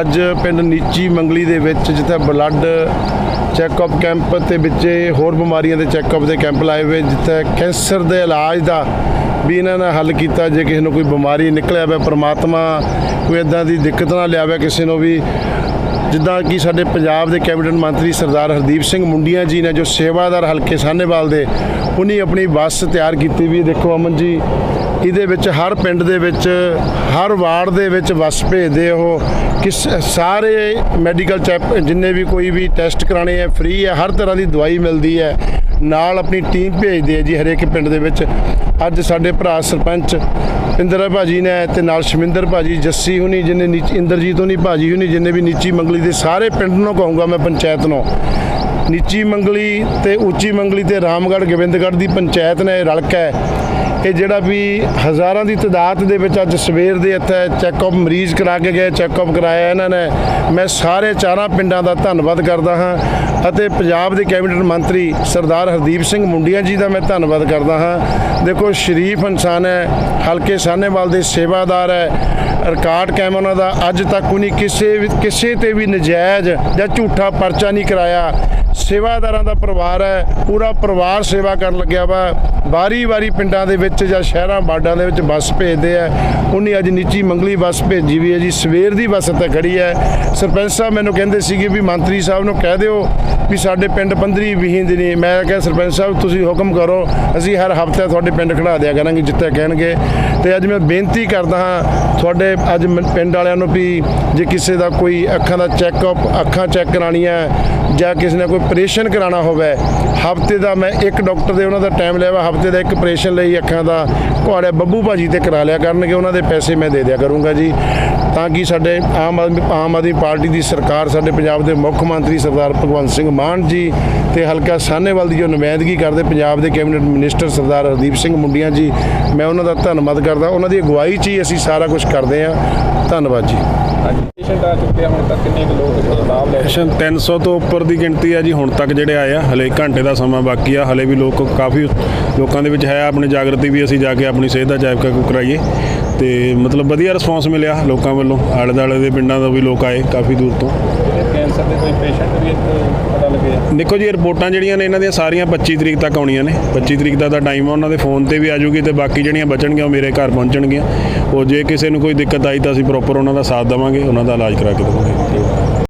ਅੱਜ ਪਿੰਡ ਨੀਚੀ ਮੰਗਲੀ ਦੇ ਵਿੱਚ ਜਿੱਥੇ ਬਲੱਡ ਚੈੱਕਅਪ ਕੈਂਪ ਤੇ ਵਿੱਚ ਹੋਰ ਬਿਮਾਰੀਆਂ ਦੇ ਚੈੱਕਅਪ ਦੇ ਕੈਂਪ ਲਾਏ ਹੋਏ, ਜਿੱਥੇ ਕੈਂਸਰ ਦੇ ਇਲਾਜ ਦਾ ਵੀ ਇਹਨਾਂ ਨੇ ਹੱਲ ਕੀਤਾ ਜੇ ਕਿਸੇ ਨੂੰ ਕੋਈ ਬਿਮਾਰੀ ਨਿਕਲਿਆ ਹੋਵੇ, ਪ੍ਰਮਾਤਮਾ ਕੋਈ ਇਦਾਂ ਦੀ ਦਿੱਕਤ ਨਾ ਲਿਆਵੇ, ਕਿਸੇ ਨੂੰ ਵੀ ਜਿੱਦਾਂ ਕਿ ਸਾਡੇ ਪੰਜਾਬ ਦੇ ਕੈਬਨਿਟ ਮੰਤਰੀ ਸਰਦਾਰ ਹਰਦੀਪ ਸਿੰਘ ਮੁੰਡੀਆਂ ਜੀ ਨੇ ਜੋ ਸੇਵਾਦਾਰ ਹਲਕੇ ਸਾਹਨੇਵਾਲ ਦੇ, ਉਹਨੇ ਆਪਣੀ ਬੱਸ ਤਿਆਰ ਕੀਤੀ ਵੀ ਦੇਖੋ ਅਮਨ ਜੀ, ਇਹਦੇ ਵਿੱਚ ਹਰ ਪਿੰਡ ਦੇ ਵਿੱਚ, ਹਰ ਵਾਰਡ ਦੇ ਵਿੱਚ ਬੱਸ ਭੇਜਦੇ ਉਹ। ਕਿਸ, ਸਾਰੇ ਮੈਡੀਕਲ ਚੈੱਕ, ਜਿੰਨੇ ਵੀ ਕੋਈ ਵੀ ਟੈਸਟ ਕਰਾਣੇ ਹੈ ਫ੍ਰੀ ਹੈ ਹਰ ਤਰ੍ਹਾਂ ਦੀ ਦਵਾਈ ਮਿਲਦੀ ਹੈ ਨਾਲ ਆਪਣੀ ਟੀਮ ਭੇਜਦੇ ਆ ਜੀ ਹਰੇਕ ਪਿੰਡ ਦੇ ਵਿੱਚ। ਅੱਜ ਸਾਡੇ ਭਰਾ ਸਰਪੰਚ ਇੰਦਰ ਭਾਜੀ ਨੇ ਤੇ ਨਾਲ ਸ਼ਮਿੰਦਰ ਭਾਜੀ, ਜੱਸੀ ਹੁਣੀ ਜਿੰਨੇ ਨੀਚ, ਇੰਦਰਜੀਤ ਹੁਣੀ, ਭਾਜੀ ਹੁਣੀ ਜਿੰਨੇ ਵੀ ਨੀਚੀ ਮੰਗਲੀ ਦੇ ਸਾਰੇ ਪਿੰਡ ਨੂੰ ਕਹੂੰਗਾ ਮੈਂ ਪੰਚਾਇਤ ਨੂੰ। ਨੀਚੀ ਮੰਗਲੀ ਤੇ ਉੱਚੀ ਮੰਗਲੀ ਤੇ ਰਾਮਗੜ੍ਹ, ਗੋਬਿੰਦਗੜ੍ਹ ਦੀ ਪੰਚਾਇਤ ਨੇ ਇਹ ਰਲਕਾ ਹੈ ਇਹ ਜਿਹੜਾ ਵੀ ਹਜ਼ਾਰਾਂ ਦੀ ਤਦਾਦ ਦੇ ਵਿੱਚ ਅੱਜ ਸਵੇਰ ਦੇ ਇੱਥੇ ਚੈੱਕਅਪ ਮਰੀਜ਼ ਕਰਾ ਕੇ ਗਏ ਚੈੱਕਅਪ ਕਰਾਇਆ ਇਹਨਾਂ ਨੇ। ਮੈਂ ਸਾਰੇ ਚਾਰਾਂ ਪਿੰਡਾਂ ਦਾ ਧੰਨਵਾਦ ਕਰਦਾ ਹਾਂ ਅਤੇ ਪੰਜਾਬ ਦੇ ਕੈਬਨਿਟ ਮੰਤਰੀ ਸਰਦਾਰ ਹਰਦੀਪ ਸਿੰਘ ਮੁੰਡੀਆਂ ਜੀ ਦਾ ਮੈਂ ਧੰਨਵਾਦ ਕਰਦਾ ਹਾਂ। ਦੇਖੋ, ਸ਼ਰੀਫ ਇਨਸਾਨ ਹੈ, ਹਲਕੇ ਸਾਹਨੇਵਾਲ ਦੇ ਸੇਵਾਦਾਰ ਹੈ, ਰਿਕਾਰਡ ਕੈਮ ਉਹਨਾਂ ਦਾ। ਅੱਜ ਤੱਕ ਉਹਨੇ ਕਿਸੇ ਵੀ ਕਿਸੇ ਤੇ ਵੀ ਨਜਾਇਜ਼ ਜਾਂ ਝੂਠਾ ਪਰਚਾ ਨਹੀਂ ਕਰਾਇਆ। ਸੇਵਾਦਾਰਾਂ ਦਾ ਪਰਿਵਾਰ ਹੈ, ਪੂਰਾ ਪਰਿਵਾਰ ਸੇਵਾ ਕਰਨ ਲੱਗਿਆ ਵਾ। ਵਾਰੀ-ਵਾਰੀ ਪਿੰਡਾਂ ਦੇ ਵਿੱਚ ਜਾਂ ਸ਼ਹਿਰਾਂ ਬਾਡਾਂ ਦੇ ਵਿੱਚ ਬੱਸ ਭੇਜਦੇ ਆ। ਉਹਨੇ ਅੱਜ ਨੀਚੀ ਮੰਗਲੀ ਬੱਸ ਭੇਜੀ ਵੀ ਹੈ ਜੀ। ਸਵੇਰ ਦੀ ਬੱਸ ਇੱਥੇ ਖੜੀ ਹੈ। ਸਰਪੰਚ ਸਾਹਿਬ ਮੈਨੂੰ ਕਹਿੰਦੇ ਸੀਗੇ ਵੀ ਮੰਤਰੀ ਸਾਹਿਬ ਨੂੰ ਕਹਿ ਦਿਓ ਵੀ ਸਾਡੇ ਪਿੰਡ 15 20 ਦਿਨੀ, ਮੈਂ ਕਿਹਾ ਸਰਪੰਚ ਸਾਹਿਬ, ਤੁਸੀਂ ਹੁਕਮ ਕਰੋ, ਅਸੀਂ ਹਰ ਹਫ਼ਤੇ ਤੁਹਾਡੇ ਪਿੰਡ ਖੜਾ ਦਿਆ ਕਰਾਂਗੇ ਜਿੱਥੇ ਕਹਿਣਗੇ। ਤੇ ਅੱਜ ਮੈਂ ਬੇਨਤੀ ਕਰਦਾ ਹਾਂ, ਤੁਹਾਡੇ ਅੱਜ ਮ- ਪਿੰਡ ਵਾਲਿਆਂ ਨੂੰ ਵੀ ਜੇ ਕਿਸੇ ਦਾ ਕੋਈ ਅੱਖਾਂ ਦਾ ਚੈੱਕਅਪ, ਅੱਖਾਂ ਚੈੱਕ ਕਰਾਉਣੀਆਂ ਜਾਂ ਕਿਸੇ ਨੇ ਕੋਈ ਆਪਰੇਸ਼ਨ ਕਰਾਉਣਾ ਹੋਵੇ ਹਫ਼ਤੇ ਦਾ ਮੈਂ ਇੱਕ ਡਾਕਟਰ ਦੇ ਉਹਨਾਂ ਦਾ ਟਾਈਮ ਲਿਆ ਵਾ ਹਫ਼ਤੇ ਦਾ ਇੱਕ ਆਪਰੇਸ਼ਨ ਲਈ ਅੱਖਾਂ ਦਾ ਘੋੜੇ ਬੱਬੂ ਭਾਜੀ ਤੇ ਕਰਾ ਲਿਆ ਕਰਨਗੇ ਉਹਨਾਂ ਦੇ ਪੈਸੇ ਮੈਂ ਦੇ ਦਿਆ ਕਰੂੰਗਾ ਜੀ। ਤਾਂ ਕਿ ਸਾਡੇ ਆਮ ਆਦਮੀ ਆਮ ਆਦਮੀ ਪਾਰਟੀ ਦੀ ਸਰਕਾਰ ਸਾਡੇ ਪੰਜਾਬ ਦੇ ਮੁੱਖ ਮੰਤਰੀ ਸਰਦਾਰ ਭਗਵੰਤ ਸਿੰਘ ਮਾਨ ਜੀ ਤੇ ਹਲਕਾ ਸਾਹਨੇਵਾਲ ਦੀ ਜੋ ਨੁਮਾਇੰਦਗੀ ਕਰਦੇ ਪੰਜਾਬ ਦੇ ਕੈਬਨਿਟ ਮਿਨਿਸਟਰ ਸਰਦਾਰ ਹਰਦੀਪ ਸਿੰਘ ਮੁੰਡੀਆਂ ਜੀ ਮੈਂ ਉਹਨਾਂ ਦਾ ਧੰਨਵਾਦ ਕਰਦਾ। ਉਹਨਾਂ ਦੀ ਅਗਵਾਈ 'ਚ ਹੀ ਅਸੀਂ ਸਾਰਾ ਕੁਝ ਕਰਦੇ ਹਾਂ। ਧੰਨਵਾਦ ਜੀ। ਪੇਸ਼ੈਂਟ ਆ ਚੁੱਕੇ ਆ ਹੁਣ ਤੱਕ ਕਿੰਨੇ ਲੋਕ ਲਾਭ ਲੈ ਰਹੇ ਪੇਸ਼ੈਂਟ 300 ਤੋਂ ਉੱਪਰ ਦੀ ਗਿਣਤੀ ਹੈ ਜੀ। ਹੁਣ ਤੱਕ ਜਿਹੜੇ ਆਏ ਆ ਹਲੇ ਘੰਟੇ ਦਾ ਸਮਾਂ ਬਾਕੀ ਆ ਹਲੇ ਵੀ ਲੋਕ ਕਾਫੀ ਲੋਕਾਂ ਦੇ ਵਿੱਚ ਹੈ ਆਪਣੀ ਜਾਗਰਤੀ ਵੀ ਅਸੀਂ ਜਾ ਕੇ ਆਪਣੀ ਸਿਹਤ ਦਾ ਜਾਇਜ਼ਾ ਕਰਾਈਏ। ਤੇ ਮਤਲਬ ਵਧੀਆ ਰਿਸਪੌਂਸ ਮਿਲਿਆ ਲੋਕਾਂ ਵੱਲੋਂ ਆਲੇ ਦਾਲੇ ਦੇ ਪਿੰਡਾਂ ਤੋਂ ਵੀ ਲੋਕ ਆਏ ਕਾਫੀ ਦੂਰ ਤੋਂ। ਜਿਹੜੇ ਕੈਂਸਰ ਦੇ ਕੋਈ ਪੇਸ਼ੈਂਟ ਵੀ ਇੱਥੇ ਪਤਾ ਲੱਗੇ ਆ? ਦੇਖੋ ਜੀ ਰਿਪੋਰਟਾਂ ਜਿਹੜੀਆਂ ਨੇ ਇਹਨਾਂ ਦੀਆਂ ਸਾਰੀਆਂ 25 ਤਰੀਕ ਤੱਕ ਆਉਣੀਆਂ ਨੇ। 25 ਤਰੀਕ ਦਾ ਤਾਂ ਟਾਈਮ ਆ ਉਹਨਾਂ ਦੇ ਫੋਨ ਤੇ ਵੀ ਆ ਜੂਗੀ ਤੇ ਬਾਕੀ ਜਿਹੜੀਆਂ ਬਚਣਗੀਆਂ ਉਹ ਮੇਰੇ ਘਰ ਪਹੁੰਚਣਗੀਆਂ। ਉਹ ਜੇ ਕਿਸੇ ਨੂੰ ਕੋਈ ਦਿੱਕਤ ਆਈ ਤਾਂ ਅਸੀਂ ਪ੍ਰੋਪਰ ਉਹਨਾਂ ਦਾ ਸਾਥ ਦੇਵਾਂਗੇ ਉਹਨਾਂ ਦਾ ਇਲਾਜ ਕਰਾ ਕੇ ਦੇਵਾਂਗੇ।